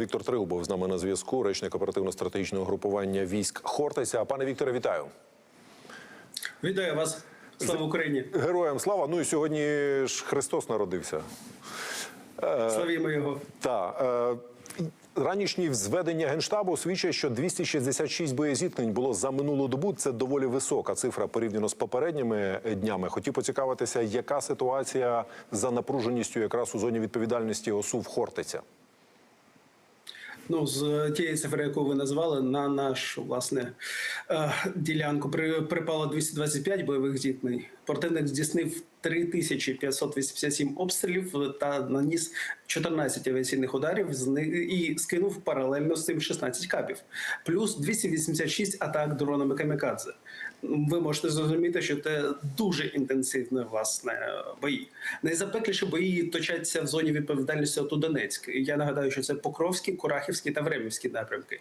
Віктор Тригубов з нами на зв'язку, речник оперативно-стратегічного групування військ Хортиця. Пане Вікторе, вітаю. Вітаю вас. Слава Україні! Героям слава. Ну і сьогодні ж Христос народився. Славімо його. Та е, ранішні зведення генштабу свідчать, що 266 боєзіткнень було за минулу добу. Це доволі висока цифра порівняно з попередніми днями. Хотів поцікавитися, яка ситуація за напруженістю якраз у зоні відповідальності ОСУ в Хортиця. Ну, з тієї цифри, яку ви назвали, на нашу власне е, ділянку при, припало 225 бойових зіткнень. Противник здійснив 3587 обстрілів та наніс 14 авіаційних ударів і скинув паралельно з цим 16 капів, плюс 286 атак дронами камікадзе. Ви можете зрозуміти, що це дуже інтенсивні власне бої. Найзапекліші бої точаться в зоні відповідальності ОТУ Донецьк. Я нагадаю, що це Покровський, Курахівський та Времівські напрямки.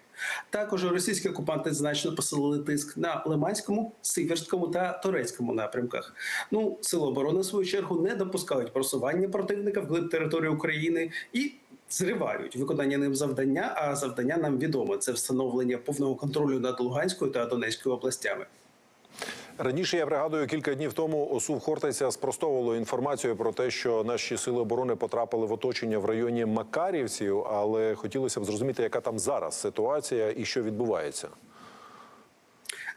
Також російські окупанти значно посилили тиск на Лиманському, Сиверському та Турецькому напрямках. Ну, сили оборони в свою чергу не допускають просування противника вглиб території України і. Зривають виконання ним завдання, а завдання нам відомо це встановлення повного контролю над Луганською та Донецькою областями. Раніше я пригадую кілька днів тому ОСУ Хортиця спростовувало інформацію про те, що наші сили оборони потрапили в оточення в районі Макарівців, але хотілося б зрозуміти, яка там зараз ситуація і що відбувається.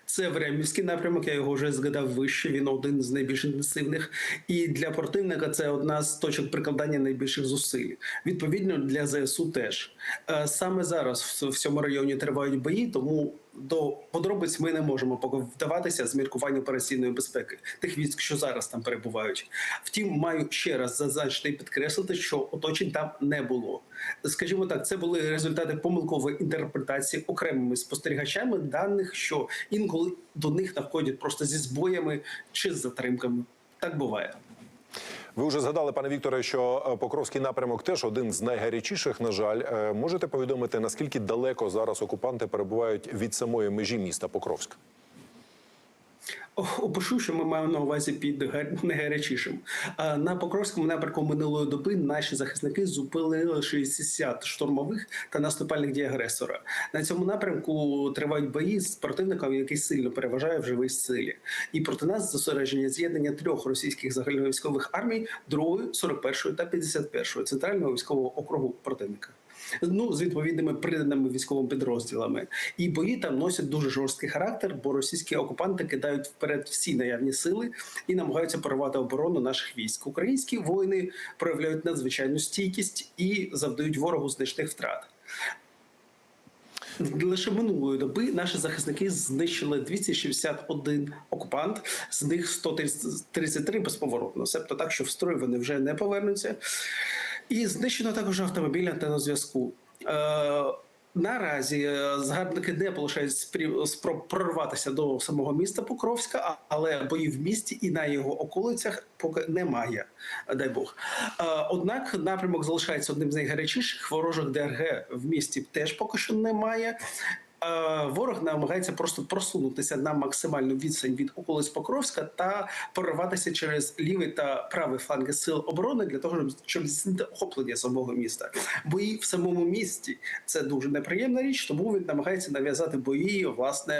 Це Времівський напрямок. Я його вже згадав вище. Він один з найбільш інтенсивних, і для противника це одна з точок прикладання найбільших зусиль. Відповідно, для ЗСУ теж Е, саме зараз в в цьому районі тривають бої, тому до подробиць ми не можемо вдаватися з міркування операційної безпеки тих військ, що зараз там перебувають. Втім, маю ще раз зазначити і підкреслити, що оточень там не було. Скажімо так, це були результати помилкової інтерпретації окремими спостерігачами даних, що інколи до них навходять просто зі збоями чи з затримками. Так буває. Ви вже згадали, пане Вікторе, що е, Покровський напрямок теж один з найгарячіших. На жаль, Е, можете повідомити наскільки далеко зараз окупанти перебувають від самої межі міста Покровськ? Опишу, що ми маємо на увазі під гар- найгарячішим. На Покровському напрямку минулої доби наші захисники зупинили 60 штурмових та наступальних дій агресора. На цьому напрямку тривають бої з противником, який сильно переважає в живій силі. І проти нас зосередження з'єднання трьох російських загальновійськових армій, другої, 41-ї та 51-ї центрального військового округу противника. Ну з відповідними приданими військовими підрозділами, і бої там носять дуже жорсткий характер, бо російські окупанти кидають вперед всі наявні сили і намагаються порвати оборону наших військ. Українські воїни проявляють надзвичайну стійкість і завдають ворогу значних втрат. Лише минулої доби наші захисники знищили 261 окупант, з них 133 безповоротно, себто так, що в строй вони вже не повернуться. І знищено також автомобіль антеннозв'язку. Е, Наразі загарбники не полишають спроб прорватися до самого міста Покровська, але боїв в місті і на його околицях поки немає. Дай Бог. Е, Однак напрямок залишається одним з найгарячіших. Ворожих ДРГ в місті теж поки що немає. Е, Ворог намагається просто просунутися на максимальну відстань від околиць Покровська та прорватися через лівий та правий фланги сил оборони для того, щоб- здійснити охоплення самого міста. Бої в самому місті це дуже неприємна річ, тому він намагається нав'язати бої власне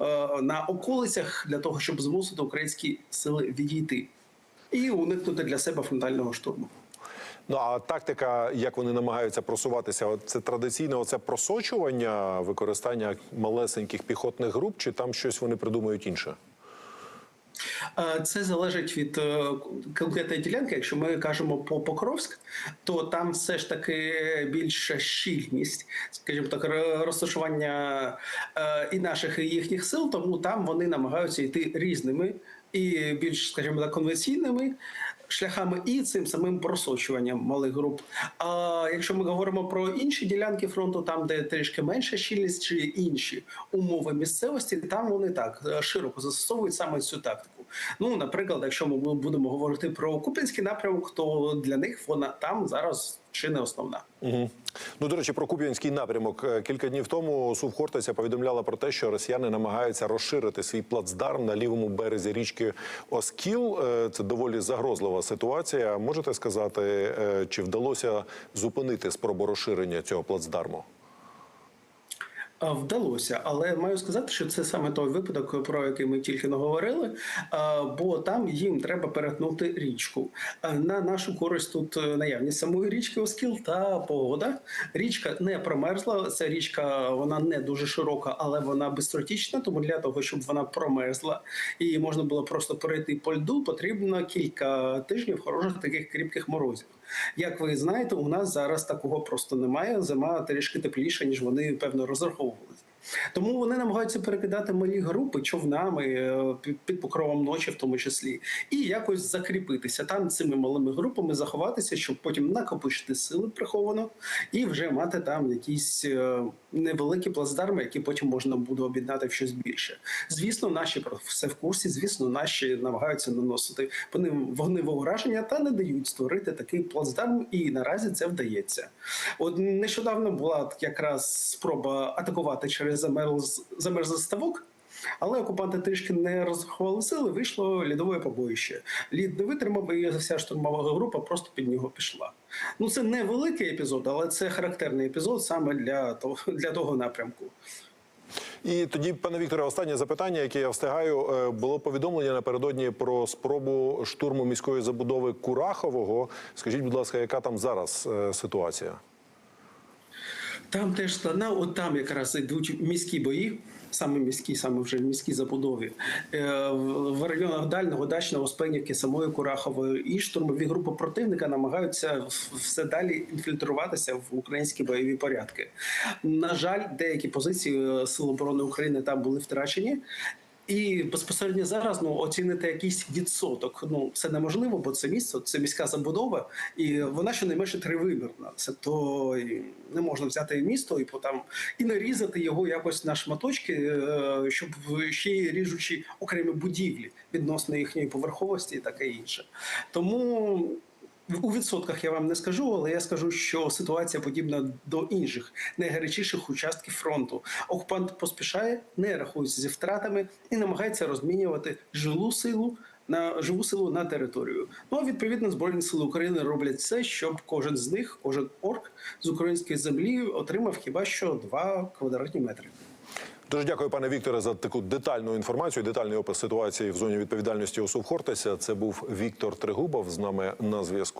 е, на околицях для того, щоб змусити українські сили відійти і уникнути для себе фронтального штурму. Ну а тактика, як вони намагаються просуватися, це традиційне оце просочування, використання малесеньких піхотних груп, чи там щось вони придумають інше? Е, Це залежить від е, конкретної ділянки. Якщо ми кажемо по Покровськ, то там все ж таки більша щільність, скажімо так, розташування е, і наших і їхніх сил, тому там вони намагаються йти різними і більш, скажімо так, конвенційними. Шляхами і цим самим просочуванням малих груп. А якщо ми говоримо про інші ділянки фронту, там де трішки менша щільність чи інші умови місцевості, там вони так е, широко застосовують саме цю тактику. Ну, наприклад, якщо ми будемо говорити про Куп'янський напрямок, то для них вона там зараз чи не основна. Угу. Ну, до речі, про Куп'янський напрямок. Е, Кілька днів тому СУВ Хортиця повідомляла про те, що росіяни намагаються розширити свій плацдарм на лівому березі річки Оскіл. Е, Це доволі загрозлива ситуація. Можете сказати, е, чи вдалося зупинити спробу розширення цього плацдарму? Вдалося, але маю сказати, що це саме той випадок, про який ми тільки не говорили. Бо там їм треба перетнути річку. На нашу користь тут е, наявність самої річки Оскіл та погода. Річка не промерзла. Ця річка вона не дуже широка, але вона бистротічна. Тому для того, щоб вона промерзла і можна було просто перейти по льду, потрібно кілька тижнів хороших таких кріпких морозів. Як ви знаєте, у нас зараз такого просто немає. Зима трішки тепліша, ніж вони певно розраховували. Тому вони намагаються перекидати малі групи човнами е, під- покровом ночі, в тому числі, і якось закріпитися там цими малими групами, заховатися, щоб потім накопичити сили приховано і вже мати там якісь е, невеликі плацдарми, які потім можна буде об'єднати в щось більше. Звісно, наші про все в курсі. Звісно, наші намагаються наносити по ним вогневе ураження та не дають створити такий плацдарм, і наразі це вдається. От нещодавно була якраз спроба атакувати через замерз, замерзлий ставок. Але окупанти трішки не розрахували сили, вийшло лідове побоїще. Лід не витримав, і вся штурмова група просто під нього пішла. Ну це не великий епізод, але це характерний епізод саме для того, для того напрямку. І тоді, пане Вікторе, останнє запитання, яке я встигаю, Е, було повідомлення напередодні про спробу штурму міської забудови Курахового. Скажіть, будь ласка, яка там зараз е, ситуація? Там теж складна, от там якраз йдуть міські бої, саме міські, саме вже міські забудові Е, в районах дальнього дачного Оспенівки, самої Курахової і штурмові групи противника намагаються все далі інфільтруватися в українські бойові порядки. На жаль, деякі позиції е, Сил оборони України там були втрачені. І безпосередньо зараз ну оцінити якийсь відсоток. Ну це неможливо, бо це місце, це міська забудова, і вона щонайменше тривимірна. Це то не можна взяти місто і по там і нарізати його якось на шматочки, е, щоб ще й ріжучи окремі будівлі відносно їхньої поверховості і таке інше. Тому. У відсотках я вам не скажу, але я скажу, що ситуація подібна до інших найгарячіших участків фронту. Окупант поспішає, не рахується зі втратами і намагається розмінювати жилу силу на живу силу на територію. Ну а відповідно збройні сили України роблять все, щоб кожен з них, кожен орк з української землі отримав хіба що два квадратні метри. Дуже дякую, пане Вікторе, за таку детальну інформацію, детальний опис ситуації в зоні відповідальності ОСУВ Хортиця. Це був Віктор Тригубов з нами на зв'язку.